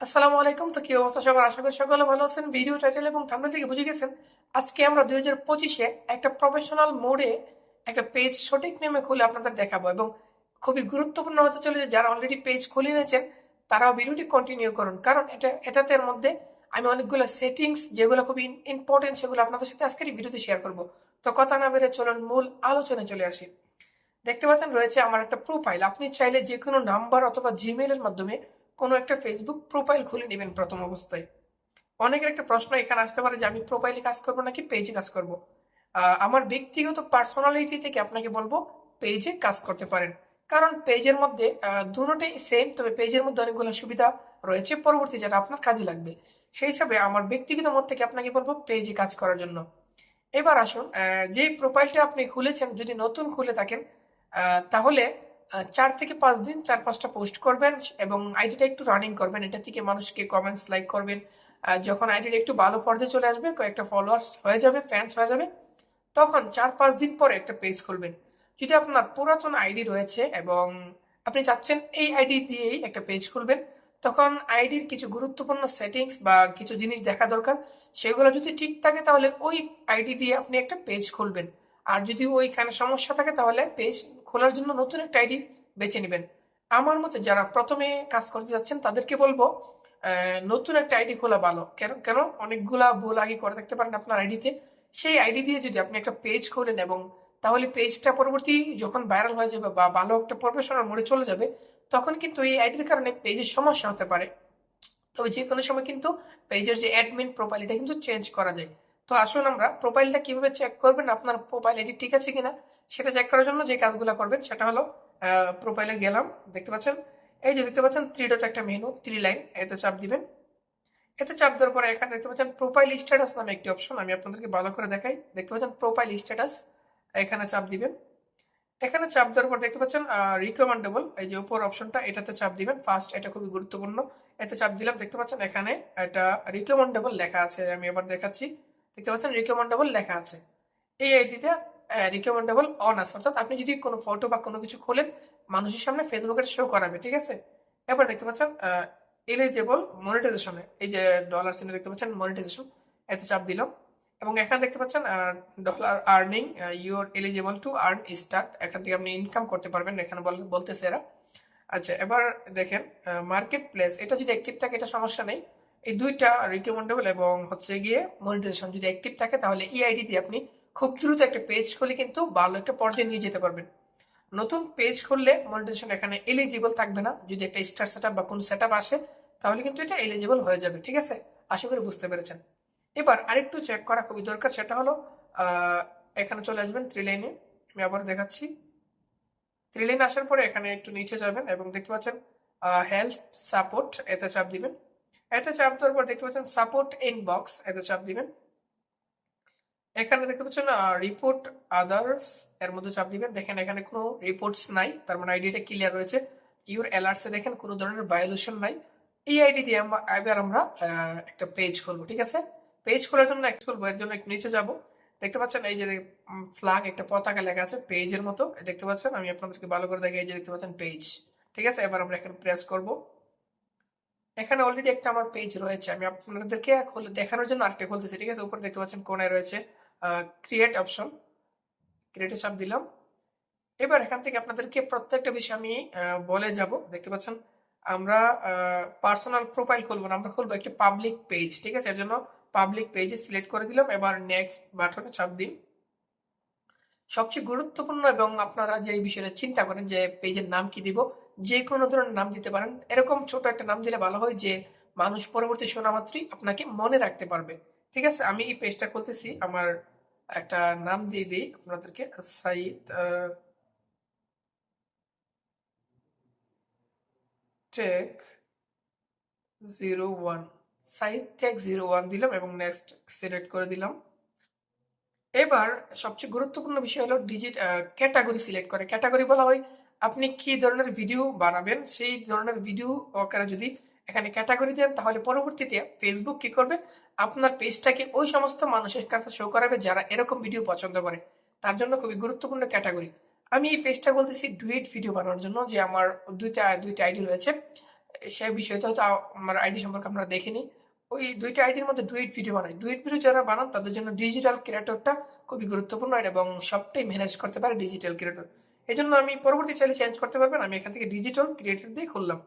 আসসালামু আলাইকুম। তো কি অবস্থা? সবার আশা করি সকলে ভালো আছেন। ভিডিও টাইটেল এবং থাম্বনেল থেকে বুঝে গেছেন, আজকে আমরা দুই হাজার পঁচিশে একটা প্রফেশনাল মোডে একটা পেজ সঠিক নিয়মে খুলে আপনাদের দেখাবো এবং খুবই গুরুত্বপূর্ণ হতে চলেছে, যারা অলরেডি পেজ খুলে নিয়েছেন, তারাও ভিডিওটি কন্টিনিউ করুন। কারণ এটা, এটাতে মধ্যে আমি অনেকগুলো সেটিংস যেগুলো খুবই ইম্পর্টেন্ট সেগুলো আপনাদের সাথে আজকের ভিডিওতে শেয়ার করব। তো কথা না বেড়ে চলুন, মূল আলোচনায় চলে আসি। দেখতে পাচ্ছেন রয়েছে আমার একটা প্রোফাইল আপনি চাইলে যে কোনো নাম্বার অথবা জিমেইলের মাধ্যমে কোনো একটা ফেসবুক প্রোফাইল খুলে নেবেন প্রথম অবস্থায়। অনেকের একটা প্রশ্ন এখানে আসতে পারে যে, আমি প্রোফাইলে কাজ করব নাকি পেজে কাজ করব? আমার ব্যক্তিগত পার্সোনালিটি থেকে আপনাকে বলব পেজে কাজ করতে পারেন। কারণ পেজের মধ্যে দুটোটাই সেম তবে পেজের মধ্যে অনেকগুলো সুবিধা রয়েছে পরবর্তী যেটা আপনার কাজে লাগবে। সেই হিসাবে আমার ব্যক্তিগত মত থেকে আপনাকে বলব পেজে কাজ করার জন্য। এবার আসুন যে প্রোফাইলটা আপনি খুলেছেন, যদি নতুন খুলে থাকেন তাহলে চার থেকে পাঁচ দিন চার পাঁচটা পোস্ট করবেন এবং আইডিটা একটু রানিং করবেন। এটা থেকে মানুষকে কমেন্টস লাইক করবেন। যখন আইডিটা একটু ভালো পর্যায়ে চলে আসবে, কয়েকটা ফলোয়ার্স হয়ে যাবে ফ্যান্স হয়ে যাবে, তখন চার পাঁচ দিন পরে একটা পেজ খুলবেন। যদি আপনার পুরাতন আইডি রয়েছে এবং আপনি চাচ্ছেন এই আইডি দিয়েই একটা পেজ খুলবেন, তখন আইডির কিছু গুরুত্বপূর্ণ সেটিংস বা কিছু জিনিস দেখা দরকার। সেগুলো যদি ঠিক থাকে, তাহলে ওই আইডি দিয়ে আপনি একটা পেজ খুলবেন। আর যদি ওইখানে সমস্যা থাকে, তাহলে পেজ খোলার জন্য নতুন একটা আইডি বেছে নেবেন। আমার মতে যারা প্রথমে কাজ করতে যাচ্ছেন, তাদেরকে বলব নতুন একটা আইডি খোলা ভালো। কেন কেন? অনেকগুলা ভুল আগে করে থাকতে পারেন আপনার আইডিতে। সেই আইডি দিয়ে যদি আপনি একটা পেজ খোলেন এবং তাহলে পেজটা পরবর্তী যখন ভাইরাল হয়ে যাবে বা ভালো একটা প্রফেশনাল মোড়ে চলে যাবে, তখন কিন্তু এই আইডির কারণে পেজের সমস্যা হতে পারে। তবে যে কোনো সময় কিন্তু পেজের যে অ্যাডমিন প্রোফাইল এটা কিন্তু চেঞ্জ করা যায়। তো আসুন আমরা প্রোফাইলটা কীভাবে চেক করবেন, আপনার প্রোফাইল আইডি ঠিক আছে কিনা? সেটা চেক করার জন্য যে কাজগুলো করবেন, সেটা হলো প্রোফাইলে গেলাম, দেখতে পাচ্ছেন? এই যে দেখতে পাচ্ছেন থ্রি ডট একটা মেনু থ্রি লাইন এতে চাপ দিবেন। এতে চাপ দেওয়ার পরে এখানে দেখতে পাচ্ছেন প্রোফাইল স্ট্যাটাস নামে একটি অপশন আমি আপনাদেরকে ভালো করে দেখাই। দেখতে পাচ্ছেন প্রোফাইল স্ট্যাটাস এখানে চাপ দিবেন। এখানে চাপ দেওয়ার পর দেখতে পাচ্ছেন রিকমেন্ডেবল এই যে উপর অপশনটা এটাতে চাপ দিবেন। ফার্স্ট এটা খুবই গুরুত্বপূর্ণ। এতে চাপ দিলাম, দেখতে পাচ্ছেন, এখানে এটা রিকমেন্ডেবল লেখা আছে, আমি এবার দেখাচ্ছি। দেখতে পাচ্ছেন রিকমেন্ডেবল লেখা আছে। এই আইডিটা রিকমেন্ডেবল অন আছে অর্থাৎ আপনি যদি কোনো ফটো বা কোনো কিছু খোলেন, মানুষের সামনে ফেসবুকের শো করাবে, ঠিক আছে? এবার দেখতে পাচ্ছেন এলিজেবল মনিটাইজেশনে এই যে ডলার চিহ্ন দেখতে পাচ্ছেন মনিটাইজেশন এতে চাপ দিলাম এবং এখানে দেখতে পাচ্ছেন dollar earning your eligible to earn start এখান থেকে আপনি ইনকাম করতে পারবেন, এখানে বলতেছে এরা। আচ্ছা এবার দেখেন মার্কেট প্লেস এটা যদি অ্যাক্টিভ থাকে, এটা সমস্যা নেই। এই দুইটা রিকমেন্ডেবল এবং হচ্ছে গিয়ে মনিটাইজেশন যদি অ্যাক্টিভ থাকে, তাহলে এই আইডি দিয়ে আপনি খুব দ্রুত একটা পেজ খুলে কিন্তু ভালো একটা পর্যায়ে নিয়ে যেতে পারবেন। নতুন পেজ খুললে মনিটাইজেশন এখানে এলিজিবল থাকবে না। যদি একটা স্টার সেট বা কোনো সেট আসে, তাহলে কিন্তু এটা এলিজিবল হয়ে যাবে, ঠিক আছে? আশা করি বুঝতে পেরেছেন। এবার আরেকটু চেক করা খুবই দরকার, সেটা হলো এখানে চলে আসবেন থ্রি লাইনে আমি আবার দেখাচ্ছি। থ্রি লাইনে আসার পরে এখানে একটু নিচে যাবেন এবং দেখতে পাচ্ছেন হেলথ সাপোর্ট এতে চাপ দিবেন। এতে চাপ দেওয়ার পর দেখতে পাচ্ছেন সাপোর্ট ইনবক্স এতে চাপ দিবেন। এখানে দেখতে পাচ্ছেন রিপোর্ট আদার্স এর মধ্যে চাপ দিবেন। দেখেন, এখানে কোনো রিপোর্টস নাই, তার মানে আইডিটা ক্লিয়ার রয়েছে। ইউর অ্যালার্টসে দেখেন, কোনো ধরনের ভায়োলেশন নাই। এই আইডি দিয়ে আমরা, এবার আমরা একটা পেজ খুলবো, ঠিক আছে? পেজ খোলার জন্য একটা খুলবো, এর জন্য একটু নিচে যাব। দেখতে পাচ্ছেন, এই যে ফ্ল্যাগ একটা পতাকা লেখা আছে পেজের মতো। দেখতে পাচ্ছেন, আমি আপনাদেরকে ভালো করে দেখি এই যে দেখতে পাচ্ছেন পেজ ঠিক আছে, এবার আমরা এখানে প্রেস করব। এখানে অলরেডি একটা আমার পেজ রয়েছে, আমি আপনাদেরকে দেখানোর জন্য আরেকটা খুলতেছি, ঠিক আছে? উপরে দেখতে পাচ্ছেন, কোনায় রয়েছে। ক্রিয়েট অপশন ক্রিয়েটে চাপ দিলাম। এবার এখান থেকে আপনাদেরকে প্রত্যেকটা বিষয় আমি বলে যাব। দেখতে পাচ্ছেন, আমরা পার্সোনাল প্রোফাইল খুলবো না, আমরা খুলবো একটি পাবলিক পেজ ঠিক আছে? এর জন্য পাবলিক পেজে সিলেক্ট করে দিলাম। এবার নেক্সট বাটনে চাপ দিন সবচেয়ে গুরুত্বপূর্ণ এবং আপনারা যে বিষয়টা চিন্তা করেন যে পেজের নাম কি দিব, যে কোনো ধরনের নাম দিতে পারেন। এরকম ছোট একটা নাম দিলে ভালো হয় যে মানুষ পরবর্তী শোনা মাত্রই আপনাকে মনে রাখতে পারবে। ঠিক আছে, আমি এই পেজটা করতেছি আমার একটা নাম দিয়ে দিই আপনাদেরকে, Saeed tech zero one Saeed tech zero one দিলাম এবং নেক্সট সিলেক্ট করে দিলাম। এবার সবচেয়ে গুরুত্বপূর্ণ বিষয় হলো ডিজিট ক্যাটাগরি সিলেক্ট করে। ক্যাটাগরি বলা হয় আপনি কি ধরনের ভিডিও বানাবেন? সেই ধরনের ভিডিও আকারে যদি এখানে ক্যাটাগরি দেন, তাহলে পরবর্তীতে ফেসবুক কি করবে? আপনার পেজটাকে ওই সমস্ত মানুষের কাছে শো করাবে যারা এরকম ভিডিও পছন্দ করে। তার জন্য খুবই গুরুত্বপূর্ণ ক্যাটাগরি আমি এই পেজটা বলতেছি ডুয়েট ভিডিও বানানোর জন্য, যে আমার দুইটা দুইটা আইডি রয়েছে। সে বিষয়টা হয়তো আমার আইডি সম্পর্কে আমরা দেখিনি ওই দুইটা আইডির মধ্যে ডুয়েট ভিডিও বানাই। ডুয়েট ভিডিও যারা বানান, তাদের জন্য ডিজিটাল ক্রিয়েটরটা খুবই গুরুত্বপূর্ণ এবং সবটাই ম্যানেজ করতে পারে ডিজিটাল ক্রিয়েটর এই জন্য আমি পরবর্তী চাইলে চেঞ্জ করতে পারবেন। আমি এখান থেকে ডিজিটাল ক্রিয়েটর দিয়ে খুললাম।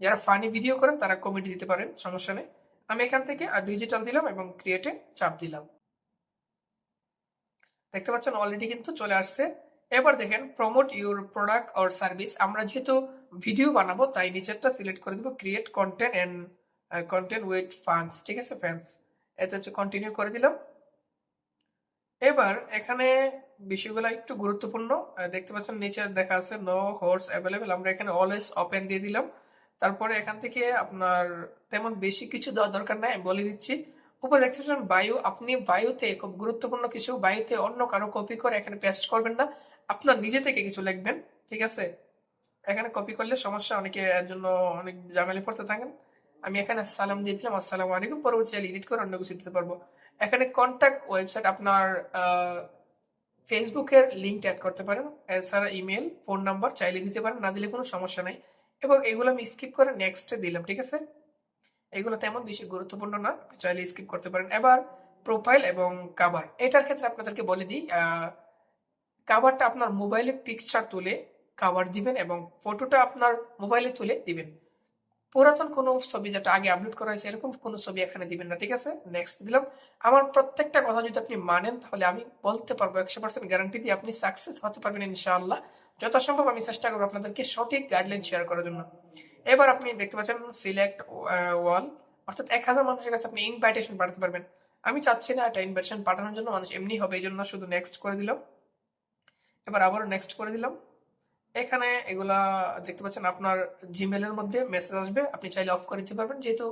যারা ফানি ভিডিও করেন, তারা কমেন্ট দিতে পারেন, সমস্যা নেই। আমি এখান থেকে আর ডিজিটাল দিলাম এবং ক্রিয়েটে চাপ দিলাম। দেখতে পাচ্ছেন অলরেডি কিন্তু চলে আসছে। এবার দেখেন promote your product or service আমরা যেহেতু ভিডিও বানাবো, তাই নিচেরটা সিলেক্ট করে দেবো create content and content with fans ঠিক আছে ফ্যান্স এতে হচ্ছে কন্টিনিউ করে দিলাম। এবার এখানে বিষয়গুলো একটু গুরুত্বপূর্ণ। দেখতে পাচ্ছেন, নিচে দেখা আছে নো হোর্স অ্যাভেলেবেল আমরা এখানে অলওয়েজ ওপেন দিয়ে দিলাম। তারপরে এখান থেকে আপনার তেমন বেশি কিছু দেওয়ার দরকার নাই, আমি বলে দিচ্ছি। উপরে দেখতে পাচ্ছেন, বায়ু, আপনি বায়ুতে খুব গুরুত্বপূর্ণ কিছু, বায়ুতে অন্য কারও কপি করে এখানে পেস্ট করবেন না। আপনার নিজে থেকে কিছু লিখবেন, ঠিক আছে? এখানে কপি করলে সমস্যা, অনেকে এর জন্য অনেক ঝামেলা পড়তে থাকেন। আমি এখানে সালাম দিয়ে দিলাম, আসসালামু আলাইকুম পরবর্তী এডিট করে অন্য কিছু দিতে পারব। এখানে কন্ট্যাক্ট ওয়েবসাইট আপনার ফেসবুকের লিঙ্ক অ্যাড করতে পারেন। এছাড়া ইমেল ফোন নাম্বার চাইলে দিতে পারেন, না দিলে কোনো সমস্যা নাই। এবং এগুলো আমি স্কিপ করে নেক্সটে দিলাম, ঠিক আছে? এগুলো তেমন বেশি গুরুত্বপূর্ণ না, চাইলে স্কিপ করতে পারেন। এবার প্রোফাইল এবং কাভার এটার ক্ষেত্রে আপনাদেরকে বলে দিই কাভারটা আপনার মোবাইলে পিকচার তুলে কাভার দিবেন এবং ফটোটা আপনার মোবাইলে তুলে দিবেন। পুরাতন কোনো ছবি যেটা আগে আপলোড করা হয়েছে, এরকম কোনো ছবি এখানে দিবেন না, ঠিক আছে? নেক্সট দিলাম। আমার প্রত্যেকটা কথা যদি আপনি মানেন, তাহলে আমি বলতে পারব, একশো পার্সেন্ট গ্যারান্টি দিয়ে আপনি সাকসেস হতে পারবেন, ইনশাআল্লাহ। যথাসম্ভব আমি চেষ্টা করব আপনাদেরকে সঠিক গাইডলাইন শেয়ার করার জন্য। এবার আপনি দেখতে পাচ্ছেন সিলেক্ট ওয়াল অর্থাৎ এক হাজার মানুষের কাছে আপনি ইনভাইটেশন পাঠাতে পারবেন। আমি চাচ্ছি না একটা ইনভাইটেশন পাঠানোর জন্য, মানুষ এমনি হবে, এই জন্য শুধু নেক্সট করে দিলাম এবার আবারও নেক্সট করে দিলাম এখানে এগুলা দেখতে পাচ্ছেন, আপনার জিমেলের মধ্যে মেসেজ আসবে। আপনি চাইলে অফ করে দিতে পারবেন, যেহেতু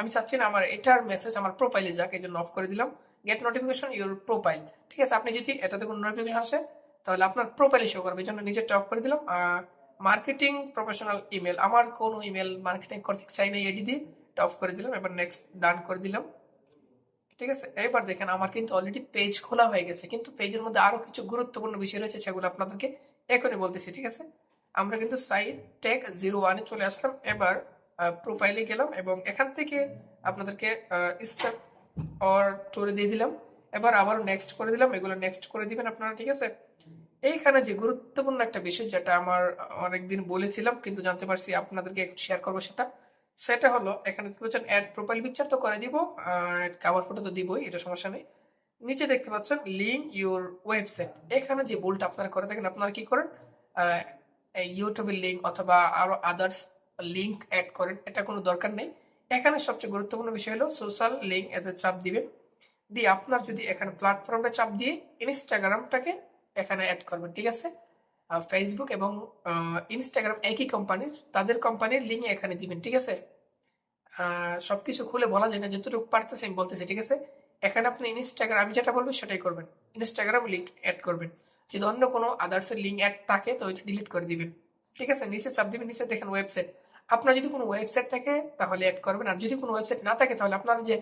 আমি চাচ্ছি না আমার এটার মেসেজ আমার প্রোফাইলে যাক, এই জন্য অফ করে দিলাম। গেট নোটিফিকেশন ইউর প্রোফাইল ঠিক আছে? আপনি যদি এটাতে কোনো নোটিফিকেশন আসে তাহলে আপনার প্রোফাইলে শো করবে। এই জন্য নিজেরটা অফ করে দিলাম। মার্কেটিং প্রফেশনাল ইমেল আমার কোনো ইমেল মার্কেটিং করতে চাই না এডি দিয়ে। টপ করে দিলাম, এবার নেক্সট ডান করে দিলাম। ঠিক আছে? এবার দেখেন, আমার কিন্তু অলরেডি পেজ খোলা হয়ে গেছে। কিন্তু পেজের মধ্যে আরও কিছু গুরুত্বপূর্ণ বিষয় রয়েছে, সেগুলো আপনাদেরকে এখনই বলতেছি, ঠিক আছে? আমরা কিন্তু সাইড টেক জিরো ওয়ানে চলে আসলাম। এবার প্রোফাইলে গেলাম এবং এখান থেকে আপনাদেরকে স্টার্ট অর টুরে দিয়ে দিলাম। এবার আবার নেক্সট করে দিলাম। এগুলো নেক্সট করে দিবেন আপনারা, ঠিক আছে? এইখানে যে গুরুত্বপূর্ণ একটা বিষয় যেটা আমার অনেকদিন বলেছিলাম, কিন্তু জানতে পারছি আপনাদেরকে শেয়ার করব সেটা সেটা হলো, এখানে দেখতে পাচ্ছেন অ্যাড প্রোফাইল পিকচার তো করে দিব কাভার ফটো তো দিবই, এটা সমস্যা নেই। নিচে দেখতে পাচ্ছেন লিঙ্ক ইউর ওয়েবসাইট এখানে যে ভুলটা আপনারা করে থাকেন আপনারা কি করেন? ইউটিউবের লিঙ্ক অথবা আরও আদার্স লিঙ্ক অ্যাড করেন, এটা কোনো দরকার নেই। এখানে সবচেয়ে গুরুত্বপূর্ণ বিষয় হলো সোশ্যাল লিঙ্ক এতে চাপ দিবেন। দিয়ে আপনার যদি এখানে প্ল্যাটফর্মটা চাপ দিয়ে ইনস্টাগ্রামটাকে এখানে অ্যাড করবেন, ঠিক আছে? ফেসবুক এবং ইনস্টাগ্রাম একই কোম্পানির তাদের কোম্পানির লিঙ্ক এখানে দিবেন, ঠিক আছে? সব কিছু খুলে বলা যায় না, যতটুকু পারতেছি আমি বলতেছি, ঠিক আছে? এখানে আপনি ইনস্টাগ্রাম আমি যেটা বলব সেটাই করবেন। ইনস্টাগ্রাম লিঙ্ক অ্যাড করবেন। যদি অন্য কোনো আদার্সের লিঙ্ক অ্যাড থাকে, তো ওইটা ডিলিট করে দিবেন। ঠিক আছে? নিচে চাপ দিবেন, নিচে দেখেন ওয়েবসাইট আপনার যদি কোনো ওয়েবসাইট থাকে, তাহলে অ্যাড করবেন। আর যদি কোনো ওয়েবসাইট না থাকে, তাহলে আপনার যে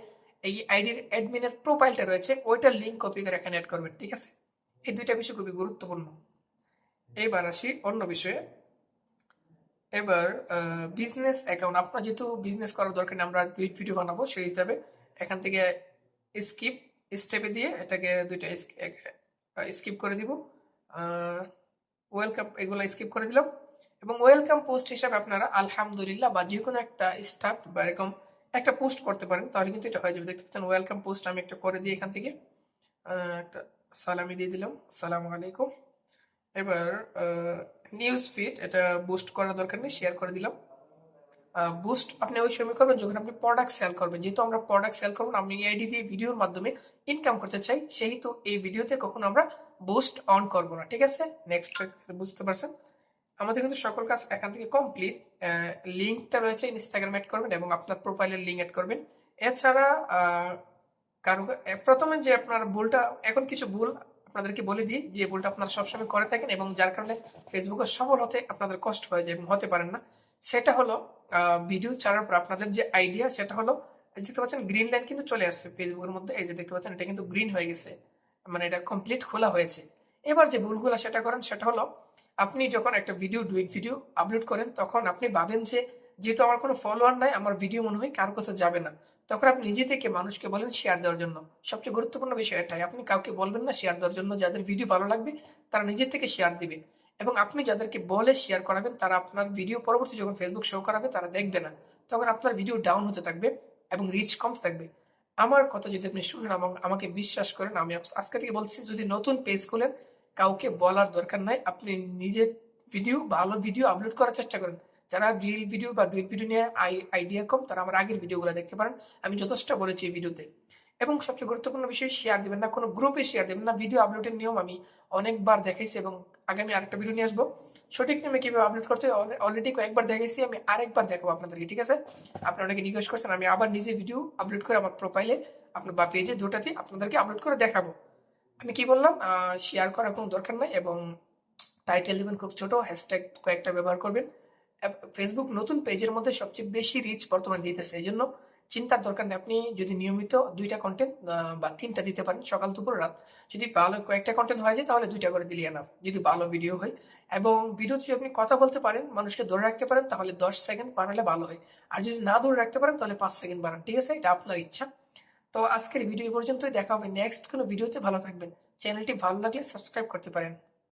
এই আইডির অ্যাডমিনের প্রোফাইলটা রয়েছে, ওইটার লিঙ্ক কপি করে এখানে অ্যাড করবেন, ঠিক আছে? এই দুইটা বিষয় খুবই গুরুত্বপূর্ণ। এবার আসি অন্য বিষয়ে। এবার বিজনেস অ্যাকাউন্ট আপনার যেহেতু বিজনেস করার দরকার নেই, আমরা ভিডিও বানাবো, সেই হিসাবে এখান থেকে স্কিপ স্টেপে দিয়ে এটাকে দুইটা স্কিপ করে দিব। ওয়েলকাম এগুলো স্কিপ করে দিলাম। এবং ওয়েলকাম পোস্ট হিসাবে আপনারা আলহামদুলিল্লাহ বা যে কোনো একটা স্টার্ট বা এরকম একটা পোস্ট করতে পারেন, তাহলে কিন্তু এটা হয়ে যাবে। দেখতে পাচ্ছেন ওয়েলকাম পোস্ট আমি একটা করে দিই এখান থেকে। একটা সালামি দিয়ে দিলাম। সালাম আলাইকুম। এবার নিউজ ফিড এটা বুস্ট করার দরকার নেই শেয়ার করে দিলাম। বুস্ট আপনি ওই সময় করবেন যখন আপনি প্রোডাক্ট সেল করবেন। যেহেতু আমরা প্রোডাক্ট সেল করব আমি আইডি দিয়ে ভিডিওর মাধ্যমে ইনকাম করতে চাই, সেহেতু এই ভিডিওতে কখনো আমরা বুস্ট অন করব না। ঠিক আছে? নেক্সট বুঝতে পারছেন? আমাদের কিন্তু সকল কাজ এখান থেকে কমপ্লিট লিঙ্কটা রয়েছে ইনস্টাগ্রাম অ্যাড করবেন এবং আপনার প্রোফাইলের লিঙ্ক অ্যাড করবেন। এছাড়া কারও প্রথমে যে আপনার ভুলটা, এখন কিছু ভুল আপনাদেরকে বলে দিই, যে ভুলটা আপনারা সবসময় করে থাকেন এবং যার কারণে ফেসবুকে সফল হতে আপনাদের কষ্ট হয়ে এবং হতে পারেন না। সেটা হলো ভিডিও ছাড়ার পর আপনাদের যে আইডিয়া সেটা হলো দেখতে পাচ্ছেন গ্রিন লাইন কিন্তু চলে আসছে ফেসবুকের মধ্যে। এই যে দেখতে পাচ্ছেন, এটা কিন্তু গ্রিন হয়ে গেছে। মানে এটা কমপ্লিট খোলা হয়েছে। এবার যে ভুলগুলো সেটা করেন, সেটা হলো, আপনি যখন একটা ভিডিও ডুইট ভিডিও আপলোড করেন, তখন আপনি ভাবেন যে, যেহেতু আমার কোনো ফলোয়ার নাই, আমার ভিডিও মনে হয় কারও কাছে যাবে না। তখন আপনি নিজে থেকে মানুষকে বলেন শেয়ার দেওয়ার জন্য। সবচেয়ে গুরুত্বপূর্ণ বিষয় এটাই আপনি কাউকে বলবেন না শেয়ার দেওয়ার জন্য, যাদের ভিডিও ভালো লাগবে, তারা নিজে থেকে শেয়ার দিবে। এবং আপনি যাদেরকে বলে শেয়ার করাবেন, তারা আপনার ভিডিও পরবর্তী যখন ফেসবুক শো করাবে, তারা দেখবে না। তখন আপনার ভিডিও ডাউন হতে থাকবে এবং রিচ কমতে থাকবে। আমার কথা যদি আপনি শুনেন, এবং আমাকে বিশ্বাস করেন, আমি আজকে থেকে বলছি, যদি নতুন পেজ খুলেন, কাউকে বলার দরকার নাই। আপনি নিজের ভিডিও ভালো ভিডিও আপলোড করার চেষ্টা করেন। যারা রিল ভিডিও বা ডুইট ভিডিও নিয়ে আইডিয়া কম, তারা আমার আগের ভিডিওগুলো দেখতে পারেন। আমি যথেষ্ট বলেছি এই ভিডিওতে এবং সবচেয়ে গুরুত্বপূর্ণ বিষয় শেয়ার দিবেন না, কোনো গ্রুপে শেয়ার দিবেন না। ভিডিও আপলোডের নিয়ম আমি অনেকবার দেখাইছি এবং আগামী আরেকটা ভিডিও নিয়ে আসব। সঠিক নিয়মে কীভাবে আপলোড করতে অলরেডি কয়েকবার দেখাইছি, আমি আরেকবার দেখাবো আপনাদেরকে, ঠিক আছে? আপনারা অনেকে রিকোয়েস্ট করছেন, আমি আবার নিজে ভিডিও আপলোড করে আমার প্রোফাইলে আপনার বা পেজে দুটাতে আপনাদেরকে আপলোড করে দেখাবো। আমি কি বললাম? শেয়ার করার কোনো দরকার নাই এবং টাইটেল দিবেন খুব ছোট হ্যাশট্যাগ কয়েকটা ব্যবহার করবেন। ফেসবুক নতুন পেজের মধ্যে সবচেয়ে বেশি রিচ বর্তমানে দিতেছে। এই জন্য চিন্তার দরকার নেই, আপনি যদি নিয়মিত দুইটা কন্টেন্ট বা তিনটা দিতে পারেন, সকাল, দুপুর, রাত। যদি ভালো কয়েকটা কন্টেন্ট হয়ে যায়, তাহলে দুইটা করে দিলে এনাফ যদি ভালো ভিডিও হয়। এবং ভিডিও যদি আপনি কথা বলতে পারেন, মানুষকে ধরে রাখতে পারেন, তাহলে দশ সেকেন্ড বানালে ভালো হয়। আর যদি না ধরে রাখতে পারেন, তাহলে পাঁচ সেকেন্ড বানান। ঠিক আছে? এটা আপনার ইচ্ছা। তো আজকের ভিডিও পর্যন্তই। দেখা হবে নেক্সট কোনো ভিডিওতে ভালো থাকবেন। চ্যানেলটি ভালো লাগলে সাবস্ক্রাইব করতে পারেন।